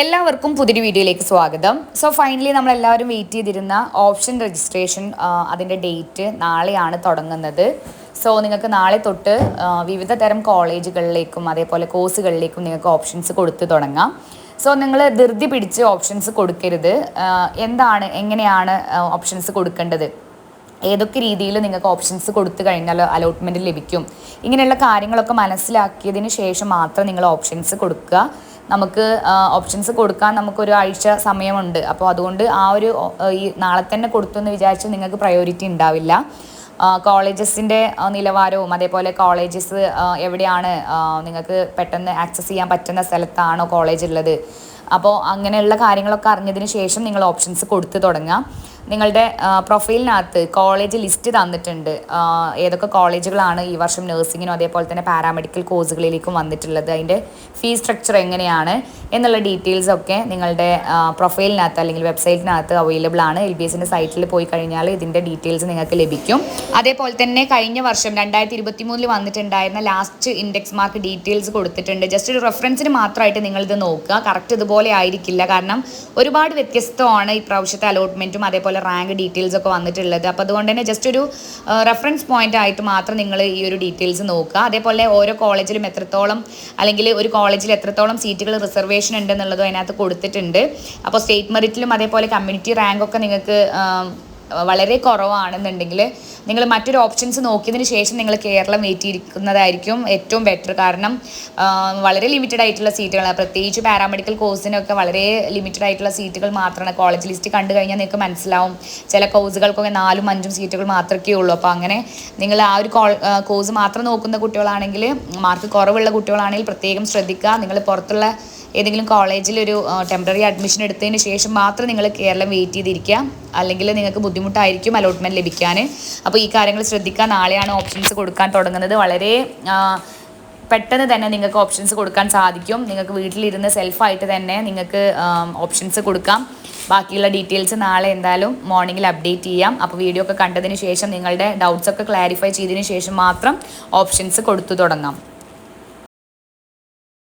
എല്ലാവർക്കും പുതിയൊരു വീഡിയോയിലേക്ക് സ്വാഗതം. സോ ഫൈനലി നമ്മൾ എല്ലാവരും വെയിറ്റ് ചെയ്തിരുന്ന ഓപ്ഷൻ രജിസ്ട്രേഷൻ അതിന്റെ ഡേറ്റ് നാളെയാണ് തുടങ്ങുന്നത്. സോ നിങ്ങൾക്ക് നാളെ തൊട്ട് വിവിധ തരം കോളേജുകളിലേക്കും അതേപോലെ കോഴ്സുകളിലേക്കും നിങ്ങൾക്ക് ഓപ്ഷൻസ് കൊടുത്തു തുടങ്ങാം. സോ നിങ്ങൾ ധൃതി പിടിച്ച് ഓപ്ഷൻസ് കൊടുക്കരുത്. എന്താണ് എങ്ങനെയാണ് ഓപ്ഷൻസ് കൊടുക്കേണ്ടത്? ഏതൊക്കെ രീതിയിൽ നിങ്ങൾക്ക് ഓപ്ഷൻസ് കൊടുത്തു കഴിഞ്ഞാൽ അലോട്ട്മെന്റ് ലഭിക്കും? ഇങ്ങനെയുള്ള കാര്യങ്ങളൊക്കെ മനസ്സിലാക്കിയതിന് ശേഷം മാത്രം നിങ്ങൾ ഓപ്ഷൻസ് കൊടുക്കുക. നമുക്ക് ഓപ്ഷൻസ് കൊടുക്കാൻ നമുക്കൊരു ആഴ്ച സമയമുണ്ട്. അപ്പോൾ അതുകൊണ്ട് ആ ഒരു ഈ നാളെ തന്നെ കൊടുത്തു എന്ന് വിചാരിച്ച് നിങ്ങൾക്ക് പ്രയോറിറ്റി ഉണ്ടാവില്ല. കോളേജസിന്റെ നിലവാരവും അതേപോലെ കോളേജസ് എവിടെയാണ് നിങ്ങൾക്ക് പെട്ടെന്ന് ആക്സസ് ചെയ്യാൻ പറ്റുന്ന സ്ഥലത്താണോ കോളേജ് ഉള്ളത്. അപ്പോൾ അങ്ങനെയുള്ള കാര്യങ്ങളൊക്കെ അറിഞ്ഞതിന് ശേഷം നിങ്ങൾ ഓപ്ഷൻസ് കൊടുത്തു തുടങ്ങാം നിങ്ങളുടെ പ്രൊഫൈലിനകത്ത് കോളേജ് ലിസ്റ്റ് തന്നിട്ടുണ്ട്. ഏതൊക്കെ കോളേജുകളാണ് ഈ വർഷം നഴ്സിങ്ങിനും അതേപോലെ തന്നെ പാരാമെഡിക്കൽ കോഴ്സുകളിലേക്കും വന്നിട്ടുള്ളത്? അതിന്റെ ഫീ സ്ട്രക്ചർ എങ്ങനെയാണ്? എന്നുള്ള ഡീറ്റെയിൽസ് ഒക്കെ നിങ്ങളുടെ പ്രൊഫൈലിനകത്ത് അല്ലെങ്കിൽ വെബ്സൈറ്റിനകത്ത് അവൈലബിൾ ആണ്. എൽ ബി എസിന്റെ സൈറ്റിൽ പോയി കഴിഞ്ഞാൽ ഇതിന്റെ ഡീറ്റെയിൽസ് നിങ്ങൾക്ക് ലഭിക്കും. അതേപോലെ തന്നെ കഴിഞ്ഞ വർഷം രണ്ടായിരത്തി ഇരുപത്തി മൂന്നിൽ വന്നിട്ടുണ്ടായിരുന്ന ലാസ്റ്റ് ഇൻഡെക്സ് മാർക്ക് ഡീറ്റെയിൽസ് കൊടുത്തിട്ടുണ്ട്. ജസ്റ്റ് ഒരു റെഫറൻസിന് മാത്രമായിട്ട് നിങ്ങളിത് നോക്കുക. കറക്റ്റ് ഇതുപോലെ ആയിരിക്കില്ല. കാരണം ഒരുപാട് വ്യത്യസ്തമാണ് ഈ പ്രാവശ്യത്തെ അലോട്ട്മെന്റും അതേപോലെ റാങ്ക് ഡീറ്റെയിൽസ് ഒക്കെ വന്നിട്ടുള്ളത്. അപ്പോൾ അതുകൊണ്ട് തന്നെ ജസ്റ്റ് ഒരു റെഫറൻസ് പോയിന്റ് ആയിട്ട് മാത്രം നിങ്ങൾ ഈ ഒരു ഡീറ്റെയിൽസ് നോക്കുക. അതേപോലെ ഓരോ കോളേജിലും എത്രത്തോളം അല്ലെങ്കിൽ ഒരു കോളേജിൽ എത്രത്തോളം സീറ്റുകൾ റിസർവേഷൻ ഉണ്ടെന്നുള്ളതും അതിനകത്ത് കൊടുത്തിട്ടുണ്ട്. അപ്പോൾ സ്റ്റേറ്റ് മെറിറ്റിലും അതേപോലെ കമ്മ്യൂണിറ്റി റാങ്ക് ഒക്കെ നിങ്ങൾക്ക് വളരെ കുറവാണെന്നുണ്ടെങ്കിൽ നിങ്ങൾ മറ്റൊരു ഓപ്ഷൻസ് നോക്കിയതിന് ശേഷം നിങ്ങൾ കേരളം വെയിറ്റിയിരിക്കുന്നതായിരിക്കും ഏറ്റവും ബെറ്റർ കാരണം വളരെ ലിമിറ്റഡ് ആയിട്ടുള്ള സീറ്റുകളാണ് പ്രത്യേകിച്ച് പാരാമെഡിക്കൽ കോഴ്സിനൊക്കെ വളരെ ലിമിറ്റഡ് ആയിട്ടുള്ള സീറ്റുകൾ മാത്രമാണ്. കോളേജ് ലിസ്റ്റ് കണ്ടു കഴിഞ്ഞാൽ നിങ്ങൾക്ക് മനസ്സിലാവും. ചില കോഴ്സുകൾക്കൊക്കെ നാലും അഞ്ചും സീറ്റുകൾ മാത്രമേ ഉള്ളൂ. അപ്പോൾ അങ്ങനെ നിങ്ങൾ ആ ഒരു കോഴ്സ് മാത്രം നോക്കുന്ന കുട്ടികളാണെങ്കിൽ മാർക്ക് കുറവുള്ള കുട്ടികളാണെങ്കിൽ പ്രത്യേകം ശ്രദ്ധിക്കുക. നിങ്ങൾ പുറത്തുള്ള ഏതെങ്കിലും കോളേജിൽ ഒരു ടെമ്പററി അഡ്മിഷൻ എടുത്തതിന് ശേഷം മാത്രം നിങ്ങൾ കേരളം വെയിറ്റ് ചെയ്തിരിക്കുക. അല്ലെങ്കിൽ നിങ്ങൾക്ക് ബുദ്ധിമുട്ടായിരിക്കും അലോട്ട്മെന്റ് ലഭിക്കാൻ. അപ്പോൾ ഈ കാര്യങ്ങൾ ശ്രദ്ധിക്കുക. നാളെയാണ് ഓപ്ഷൻസ് കൊടുക്കാൻ തുടങ്ങുന്നത്. വളരെ പെട്ടെന്ന് തന്നെ നിങ്ങൾക്ക് ഓപ്ഷൻസ് കൊടുക്കാൻ സാധിക്കും. നിങ്ങൾക്ക് വീട്ടിലിരുന്ന് സെൽഫായിട്ട് തന്നെ നിങ്ങൾക്ക് ഓപ്ഷൻസ് കൊടുക്കാം. ബാക്കിയുള്ള ഡീറ്റെയിൽസ് നാളെ എന്തായാലും മോർണിംഗിൽ അപ്ഡേറ്റ് ചെയ്യാം. അപ്പോൾ വീഡിയോ ഒക്കെ കണ്ടതിന് ശേഷം നിങ്ങളുടെ ഡൗട്ട്സ് ഒക്കെ ക്ലാരിഫൈ ചെയ്തതിന് ശേഷം മാത്രം ഓപ്ഷൻസ് കൊടുത്തു തുടങ്ങാം.